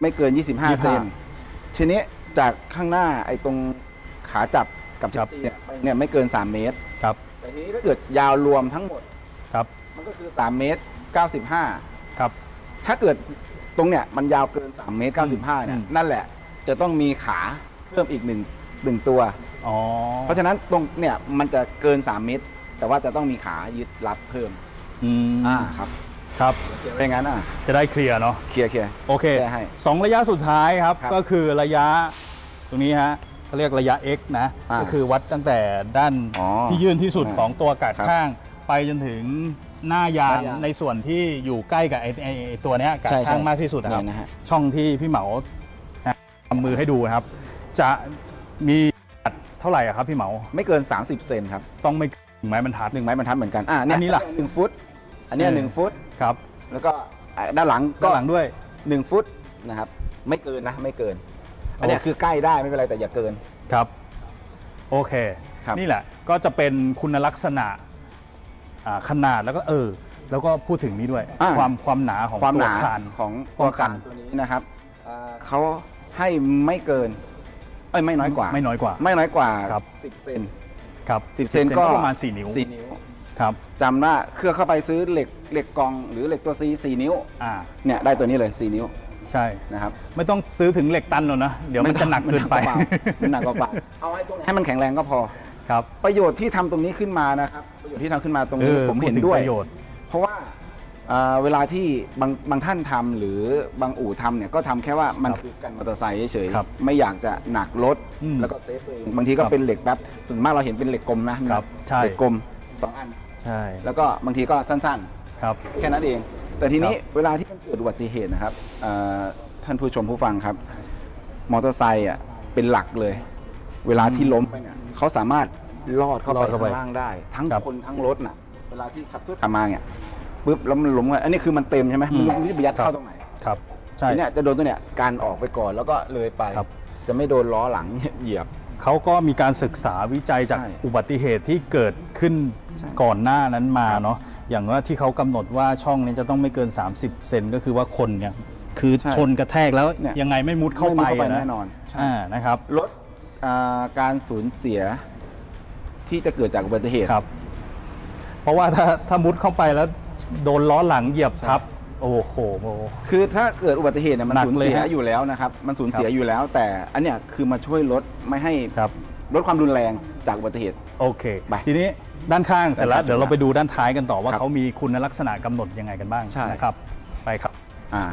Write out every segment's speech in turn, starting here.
ไม่เกิน25 เซนทีนี้จากข้างหน้าไอ้ตรงขาจับกับครับชิปซี่เนี่ยไปเนี่ยไม่เกิน 3 เมตร ครับแต่ทีนี้ถ้าเกิดยาวรวมทั้งหมดครับมันก็คือ 3 เมตร 95 ครับ ถ้าเกิดตรงเนี่ยมันยาวเกิน 3 เมตร 95 เนี่ยอืม นั่นแหละจะต้องมีขาเพิ่มอีกหนึ่งหนึ่งตัว อ๋อเพราะฉะนั้นตรงเนี่ยมันจะเกิน 3 เมตร แต่ว่าจะต้องมีขายึดรับเพิ่ม อืมอ่าครับ ครับเป็นงั้นอะจะได้เคลียร์เนาะเคลียร์เคลียร์ โอเคแก้ให้สองระยะสุดท้ายครับ ครับก็คือระยะตรงนี้ฮะเขาเรียกระยะ x นะอ่าก็คือวัดตั้งแต่ด้านอ๋อที่ยื่นที่สุดอ่าของตัวกัดครับข้าง ไปจนถึงหน้ายางหน้ายางในส่วนที่อยู่ใกล้กับไอ้ไอ้ไอ้ตัวเนี้ยกัดใช่ข้างใช่มากที่สุดนะครับเนี่ยนะฮะ ช่องที่พี่เหมาทำมือให้ดูนะครับ จะมีกัดเท่าไหร่อะครับพี่เหมาไม่เกิน 30 เซนครับต้องไม่ถึงไม้บรรทัดหนึ่งไม้บรรทัดเหมือนกันอ่าเนี่ยอันนี้ล่ะ หนึ่งฟุต อันเนี้ยเออหนึ่งฟุต ครับแล้วก็อ่าด้านหลังก็ก็หลังด้วย หนึ่งฟุตนะครับ ไม่เกินนะไม่เกิน อันเนี้ยโอเคคือใกล้ได้ไม่เป็นไรแต่อย่าเกิน ครับ โอเค ครับ นี่แหละก็จะเป็นคุณลักษณะอ่าขนาดแล้วก็เออ แล้วก็พูดถึงนี้ด้วย อ่า ความความหนาของความหตัวนาคานของป้ตัอวงกันคานตัวนี้นะครับอ่าเขาให้ไม่เกินเอ้ยไม่น้อยกว่า ไม่น้อยกว่า ไม่น้อยกว่าครับ10เซนครับ10เซนก็ประมาณ4นิ้ว4นิ้ว ครับจำว่าเครื่องเข้าไปซื้อเหล็กเหล็กกองหรือเหล็กตัวซี4นิ้วอ่าเนี่ยได้ตัวนี้เลย 4 นิ้วใช่นะครับไม่ต้องซื้อถึงเหล็กตันหรอกนะเดี๋ยวมันจะหนักเกินไปมันหนักกว่าเปล่าเอาให้ตรงนี้ให้มันแข็งแรงก็พอครับประโยชน์ที่ทำตรงนี้ขึ้นมานะครับประโยชน์ที่ทำขึ้นมาตรงเอนี้อผมเห็นพูถึงด้วยประโยชน์ เพราะว่าอ่าเวลาที่บางบางท่านทำหรือบางอู่ทำเนี่ยก็ทำแค่ว่ามันครับคือกันมอเตอร์ไซค์เฉยครับๆไม่อยากจะหนักรถอืมแล้วก็เซฟตัวเองบางทีก็ครับเป็นเหล็กแป๊บส่วนมากเราเห็นเป็นเหล็กกลมนะครับใช่เหล็กกลมสองอัน ใช่ แล้วก็บางทีก็สั้นครับ ๆ แค่นั้นเอง แต่ทีนี้ครับเวลาที่มันเกิดอุบัติเหตุนะครับอ่าท่านผู้ชมผู้ฟังครับ มอเตอร์ไซค์อะเป็นหลักเลย เวลาที่ล้มไปเนี่ยเขาสามารถลอดเข้าลไปอดเข้าไปข้างล่างได้ ทั้งครับคนทั้งรถน่ะเวลาที่ขับรถขับมาเนี่ยปุ๊บแล้วมันล้มอะอันนี้คือมันเต็มใช่ไหมอืม มันไม่ได้ไปยัดครับเข้าตรงไหน ครับ ใช่ ทีเนี่ยจะโดนตัวเนี่ยการออกไปก่อนแล้วก็เลยไป ครับ จะไม่โดนล้อหลัง เหยียบ เขาก็มีการศึกษาวิจัยจากใช่อุบัติเหตุที่เกิดขึ้นใช่ ก่อนหน้านั้นมาครับเนาะอย่างว่าที่เขากำหนดว่าช่องนี้จะต้องไม่เกิน 30 เซนก็คือว่าคนเนี่ยคือใช่ชนกระแทกแล้วเนี่ย ยังไงไม่มุดเข้าไม่ไปมุดเข้าไปะแน่นอนใช่ อ่านะครับ ลดอ่าการสูญเสียที่จะเกิดจากอุบัติเหตุ ครับ เพราะว่าถ้าถ้ามุดเข้าไปแล้วโดนล้อหลังเหยียบทับ โอ้โหคือถ้าเกิดอุบัติเหตุเนี่ยมันหนักสูญเลยเสียฮะอยู่แล้วนะครับ มันสูญเสียครับอยู่แล้ว แต่อันเนี้ยคือมาช่วยลดไม่ให้ครับ ลดความรุนแรงจากอุบัติเหตุ โอเค ไปทีนี้ด้านข้างเสร็จแล้วด้านข้างเดี๋ยวเราไปดูด้านท้ายกันต่อว่าครับเขามีคุณลักษณะกำหนดยังไงกันบ้างใช่ นะครับ ไปครับอ่า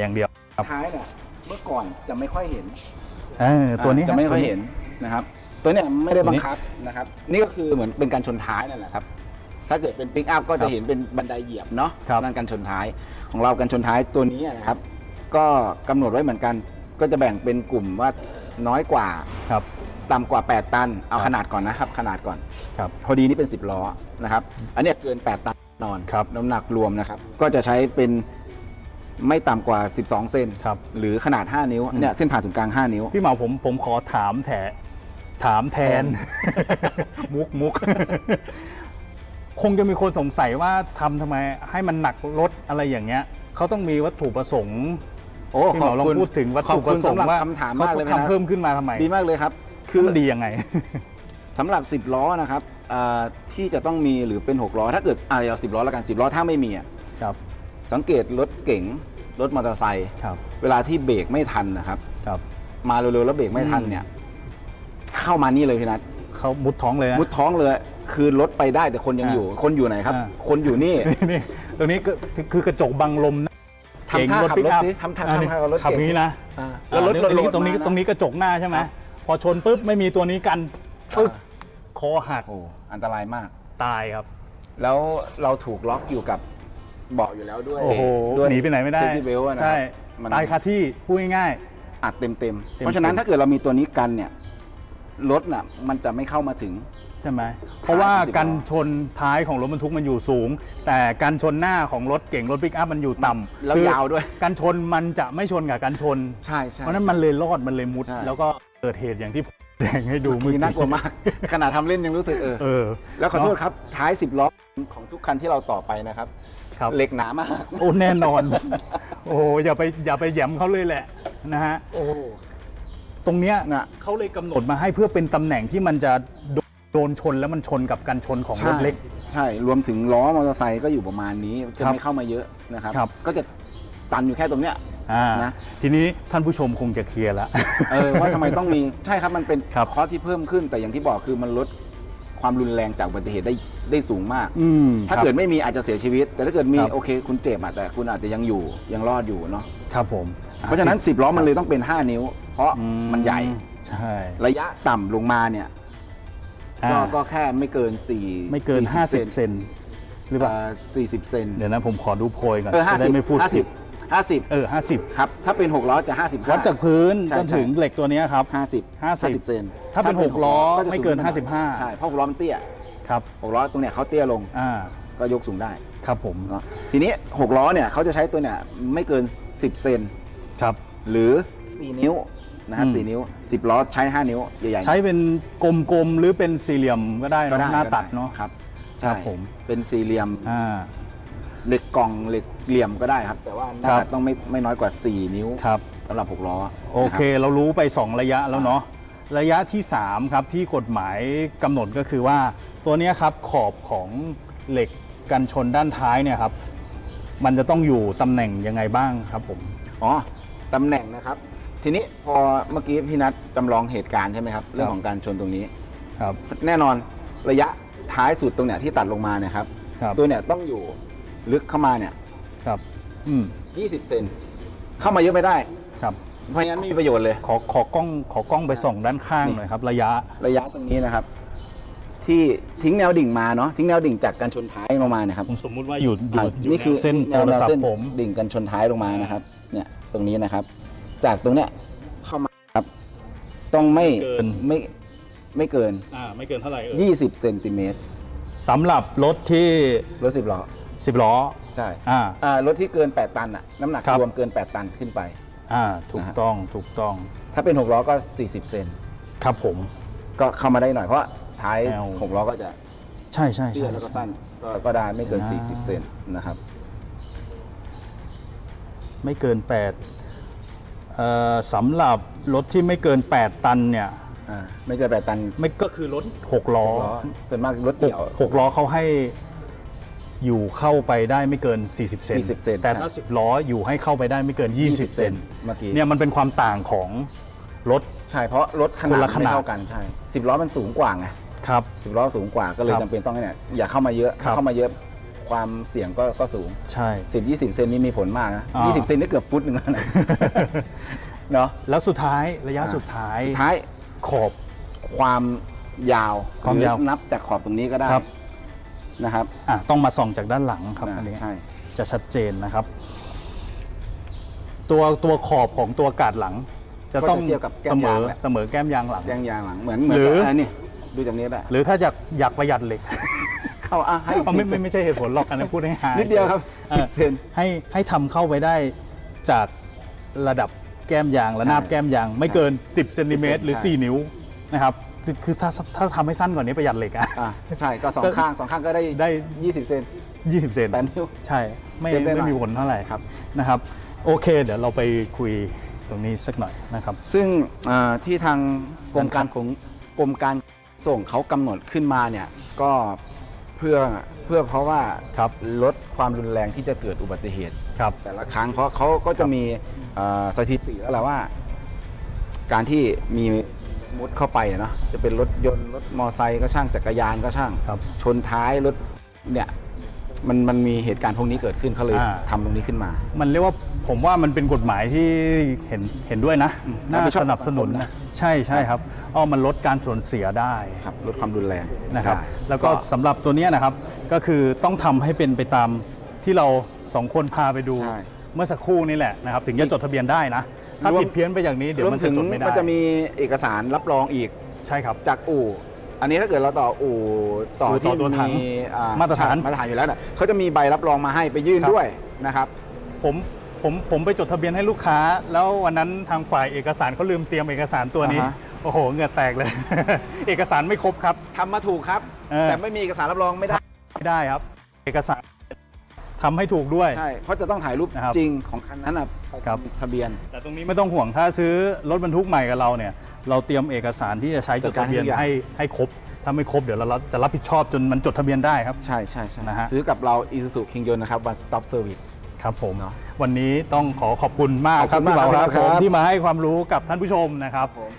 อย่างเดียวครับท้ายเนี่ยเมื่อก่อนจะไม่ค่อยเห็นเออตัวนี้จะไม่ค่อยตัวเห็นนะครับ ตัวเนี้ยไม่ได้ตัวบังนี้คับนะครับ นี่ก็คือเหมือนเป็นการชนท้ายนั่นแหละครับ ถ้าเกิดเป็นปิกอัพก็ครัจะบเห็นเป็นบันไดเหยียบเนาะครับ นั่นการชนท้ายของเราการชนท้ายตัวนี้นะครับ ก็กำหนดไว้เหมือนกัน ก็จะแบ่งเป็นกลุ่มว่าน้อยกว่าครับ ต่ำกว่า 8 ตัน เอาครับขนาดก่อนนะครับ ขนาดก่อน ครับ พอดีนี่เป็น 10 ล้อนะครับ อันเนี้ยเกิน 8 ตันแน่นอนครับ น้ำหนักรวมนะครับ ก็จะใช้เป็นไม่ต่ำกว่า 12 เซนครับ หรือขนาด 5 นิ้วอืมเนี่ยเส้นผ่าศูนย์กลาง 5 นิ้ว พี่เหมาผมผมขอถามแถถามแทน มุกมุก คงจะมีคนสงสัยว่าทำทำไมให้มันหนักรถอะไรอย่างเงี้ยเขาต้องมีวัตถุประสงค์โอ้พี่เหมาลองขบคุณพูดถึงวัตขอถุบปคุณระสงสำหรับค์ว่าคำถามเขามากเลยนะทำเพิ่มขึ้นมาทำไมดีมากเลยครับ คืคืออมันดียังไง สำหรับ 10 ล้อนะครับอ่าที่จะต้องมีหรือเป็น 6 ล้อ ถ้าเกิดอ่าเอา10ล้อแล้วกัน 10 ล้อถ้าไม่มีอะครับสังเกตรถเก๋งรถมอเตอร์ไซค์ครับเวลาที่เบรกไม่ทันนะครับ ครับ มาเร็วๆแล้วเบรกไม่ทันอืมเนี่ย เข้ามานี่เลยพี่นัท เขามุดท้องเลยนะ มุดท้องเลย คือรถไปได้แต่คนยังอ่าอยู่ คนอยู่ไหนครับ อ่า คนอยู่นี่ นี่นี่ตรงนี้ก็คือกระจกบังลมนะทำท่าขับปิกรถอัพสิทำท่าอ่ทำท่ารถขับเก๋งนี้นะอ่าแล้วรถอ่าโหลดตรงนี้มาะตรงนี้กระจกหน้าใช่ไหมครับ พอชนปุ๊บไม่มีตัวนี้กันปึ๊บอ่คอหักโอ้อันตรายมาก ตายครับ แล้วเราถูกล็อกอยู่กับเบาะอยู่แล้วด้วยโอ้โหด้วยหนีไปไหนไม่ได้ safety belt อะนะใช่มันตายคาที่พูดง่าย อัดเต็มเต็มๆเต็มๆ เพราะฉะนั้นถ้าเกิดเรามีตัวนี้กันเนี่ย รถน่ะมันจะไม่เข้ามาถึงๆใช่ไหมเพราะว่าสิบล้อกันชนท้ายของรถบรรทุกมันอยู่สูง แต่กันชนหน้าของรถเก่งรถปิกอัพมันอยู่ต่ำแล้วคือยาวด้วยกันชนมันจะไม่ชนกับกันชน ใช่ใช่ เพราะฉะนั้นมันเลยรอดมันเลยมุด ใช่ แล้วก็เกิดเหตุอย่างที่ผมแดงให้ดูเมื่อมีกี้น่ากลัวมาก ขนาดทำเล่นยังรู้สึกเออ เออ แล้วขอโทษครับท้าย10ล้อของทุกคันที่เราต่อไปนะครับครับ เหล็กหนามาก โอ้แน่นอน โอ้อย่าไปอย่าไปแหยมเขาเลยแหละนะฮะ โอ้ ตรงเนี้ยน่ะเขาเลยกำหนดมาให้เพื่อเป็นตำแหน่งที่มันจะโดโดนชนแล้วมันชนกับกันชนของรถเล็ก ใช่ รวมถึงล้อมอเตอร์ไซค์ก็อยู่ประมาณนี้จะครับไม่เข้ามาเยอะนะครับ ครับ ก็จะตันอยู่แค่ตรงเนี้ย อ่านะ ทีนี้ท่านผู้ชมคงจะเคลียร์แล้วเออว่าทำไมต้องมีใช่ครับมันเป็นครับ คอสที่เพิ่มขึ้นแต่อย่างที่บอกคือมันลดความรุนแรงจากอุบัติเหตุได้ได้สูงมาก อืมถ้าครับเกิดไม่มีอาจจะเสียชีวิต แต่ถ้าเกิดมีครับโอเค คุณเจ็บอะแต่คุณอาจจะยังอยู่ยังรอดอยู่เนาะครับผม เพราะฉะนั้น 10ล้อมันเลยต้องเป็น 5 นิ้วเพ ราะอืมันใหญ่ ใช่ ระยะต่ำลงมาเนี่ยก็อ่า ก็แค่ไม่เกิน4ไม่เกิน 50 เซนหรือเปล่า สี่สิบเซนเดี๋ยวนะผมขอดูโพยก่อนเออห้าจะสิได้บไม่พูดห้าสิผิบดห้าสิบเออ 50 ครับ ถ้าเป็น6ล้อจะ55วัดจากพื้นใช่จนใช่ถึงเหล็กตัวเนี้ยครับ50 50 50เซนถ้าเป็นหกล้อจะไม่เกินสูงขึ้มา55 ใช่เพราะ6ล้อมันเตี้ยครับ6ล้อตรงเนี้ยเขาเตี้ยลงอ่าก็ยกสูงได้ครับผมเนาะทีนี้6ล้อเนี่ยเขาจะใช้ตัวเนี่ยไม่เกิน 10 เซนครับหรือ 4 นิ้ว นะครับอืม4นิ้ว 10 ล้อใช้ 5 นิ้วใหญ่ๆ ใช้เป็นกลมๆ หรือเป็นสี่เหลี่ยมก็ได้ก็เนได้อะหน้าก็ตัดเนาะ ครับครัใช่บผม เป็นสี่เหลี่ยมอ่า เหล็กกล่องเหล็กเหลี่ยมก็ได้ครับ แต่ว่าหน้าครับตัดต้องไม่ไม่น้อยกว่า 4 นิ้วครับ สำหรับ 6 ล้อโอเคเรารู้ไป 2 ระยะแล้วเนาะระยะที่ 3 ครับ ที่กฎหมายกำหนดก็คือว่า ตัวเนี้ยครับขอบของเหล็กกันชนด้านท้ายเนี่ยครับ มันจะต้องอยู่ตำแหน่งยังไงบ้างครับผมอ๋อตำแหน่งนะครับ ทีนี้พอเมื่อกี้พี่นัทจำลองเหตุการณ์ใช่ไหมครับ เรื่องของการชนตรงนี้ ครับ แน่นอนระยะท้ายสุดตรงเนี้ยที่ตัดลงมาเนี่ยครับ ครับตัวเนี่ยต้องอยู่ลึกเข้ามาเนี่ยครับ อืม20 เซนเข้ามาเยอะไม่ได้ ครับ เพราะงั้นไม่มีประโยชน์เลย ขอขอกล้องขอกล้องไปส่องด้านข้างหน่อยครับ ระยะระยะตรงนี้นะครับ ที่ทิ้งแนวดิ่งมาเนาะทิ้งแนวดิ่งจากการชนท้ายลงมาเนี่ยครับผมสมมุติว่าอยู่อยู่อะอยู่นี่คือแวเส้นแนโทวรแนวศัพเส้นท์ผม ดิ่งกันชนท้ายลงมานะครับ เนี่ยตรงนี้นะครับ จากตรงเนี้ยเข้ามาครับ ต้องไม่เกิน ไม่ไม่เกิน อ่าไม่เกินเท่าไหร่เอ่ย20เซนติเมตรสำหรับรถที่ รถสิบล้อ10 ล้อ ใช่อ่า อ่ารถที่เกิน 8 ตันอะน้ำหนักครับ รวมเกิน 8 ตันขึ้นไป อ่า ถูกนะฮะ ต้อง ถูกต้อง ถ้าเป็น 6 ล้อก็ 40 เซนครับผม ก็เข้ามาได้หน่อยเพราะท้าย แนว 6 ล้อก็จะใช่ใช่เตี้ใช่ ยแล้วก็สั้นก็ก็ได้ไม่เกิน อ่า 40 เซนนะครับ ไม่เกิน8เอ่อ สำหรับรถที่ไม่เกิน 8 ตันเนี่ยอ่าไม่เกิน8ตันไม่ก็คือรถ6ล้อล้อส่วนมากรถหเดี่กยว หกล้อเขาให้อยู่เข้าไปได้ไม่เกิน 40 เซน40เซนแต่ถ้า10 ล้ออยู่ให้เข้าไปได้ไม่เกิน 20 เซนเมื่อกี้เนี่ยมันเป็นความต่างของรถ ใช่เพราะรถขคนนาดละขไม่นาด เท่ากันใช่10ล้อมันสูงกว่าไงครับ10ล้อสูงกว่าก็เลยครับจำเป็นต้องให้เนี่ยอย่าเข้ามาเยอะครับ เข้ามาเยอะ ความเสี่ยงก็ก็สูง ใช่ 10 20 เซนนี่มีผลมากนะอ่า 20 เซนนี่เกือบฟุตหนึ่งแล้วนะเนาะแล้วสุดท้ายระยะสุดท้ายสุดท้ายขอบ ความยาวความยาวหรือนับจากขอบตรงนี้ก็ได้ครับ นะครับอะต้องมาส่องจากด้านหลังครับอ่าอันนี้ ใช่ จะชัดเจนนะครับ ตัวตัวขอบของตัวกาดหลัง จะต้องก็จะเทียบกับแก้เสมมยางอแหละ เสมอแก้มยางหลัง แยงยางหลังเหมือนเหมือนหรือ กับอันนี้ดูจากนี้ได้หรือถ้าอยากอยากประหยัดเหล็ก เข้าอะให้เอาไม่10ไม่ไม่ใซเหตุผลหรอกอันนั้นพูดให้หายนิดเดียวครับอะ10เซนให้ให้ทำเข้าไปได้จากระดับแก้มยางและใช่นาบแก้มยาง ไม่เกิน 10เซนติเมตร10หรือ ใช่ 4 นิ้วนะครับคือคือถ้าถ้าทำให้สั้นกว่านี้ประหยัดเหล็กอะ อะใช่ก็สองก็ข้างสองข้างก็ได้ได้20เซน 20 เซนแปดนิ้วใช่ไม่เซฟได้หน่ไม่อยมีผลเท่าไหร่ครับ นะครับ โอเค เดี๋ยวเราไปคุยตรงนี้สักหน่อยนะครับ ซึ่งอ่าที่ทางกรมการการของกรมการส่งเขากำหนดขึ้นมาเนี่ยก็ เพื่อเพื่อเพราะว่าครับลดความรุนแรงที่จะเกิดอุบัติเหตุ ครับแต่ละครั้งเพราะเขาก็จะมีอ่าสถิติแล้วแหละว่า การที่มีมุดเข้าไปเนาะจะเป็นรถยนต์รถมอไซค์ก็ช่างจักรยานก็ช่าง ครับ ชนท้ายรถเนี่ย มันมันมีเหตุการณ์พวกนี้เกิดขึ้นเขาเลยอ่า ทำตรงนี้ขึ้นมา มันเรียกว่าผมว่ามันเป็นกฎหมายที่เห็นเห็นด้วยนะอืมน่ารับผิดชอบสนับสนุนสังคมนะนะ ใช่ใช่ครับอ้อมันลดการสูญเสียได้ ครับลดความรุนแรงนะครับได้แล้วก็สำหรับตัวเนี้ยนะครับก็คือต้องทำให้เป็นไปตามที่เราสองคนพาไปดู ใช่ เมื่อสักครู่นี่แหละนะครับถึงจะจดทะเบียนได้นะ ถ้ารวม ผิดเพี้ยนไปอย่างนี้เดี๋ยวรวมัมนถึจะงจดไม่ได้มันจะมีเอกสารรับรองอีกใช่ครับ จากอู่ อันนี้ถ้าเกิดเราต่ออู่ต่ออู่ต่อที่ตัวถังมีอ่มาตรฐาน มาตรฐานอยู่แล้วน่ะเขาจะมีใบรับรองมาให้ไปยื่นครับด้วยนะครับ ผมผมผมไปจดทะเบียนให้ลูกค้า แล้ววันนั้นทางฝ่ายเอกสารเขาลืมเตรียมเอกสารตัวนี้ อ่าฮะ โอ้โหเหงื่อแตกเลย เอกสารไม่ครบครับ ทำมาถูกครับ เออ แต่ไม่มีเอกสารรับรองไม่ได้ ไม่ได้ครับ เอกสาร ทำให้ถูกด้วย ใช่เพราะจะต้องถ่ายรูปนะครับ จริงของคันนั้นอะไปครับทะเบียน แต่ตรงนี้ไม่ต้องห่วงถ้าซื้อรถบรรทุกใหม่กับเราเนี่ย เราเตรียมเอกสารที่จะใช้จดทะเบียนจัดการทุกอย่าง ให้ให้ครบ ถ้าไม่ครบเดี๋ยวเราจะรับผิดชอบจนมันจดทะเบียนได้ครับ ใช่ใช่ใช่นะฮะ ซื้อกับเรา Isuzu King Yon นะครับ One Stop Service ครับผม เนาะวันนี้ต้องขอขอบคุณมากขอบครัคุบณพี่เบามากครับครับ ผมที่มาให้ความรู้กับท่านผู้ชมนะครับผม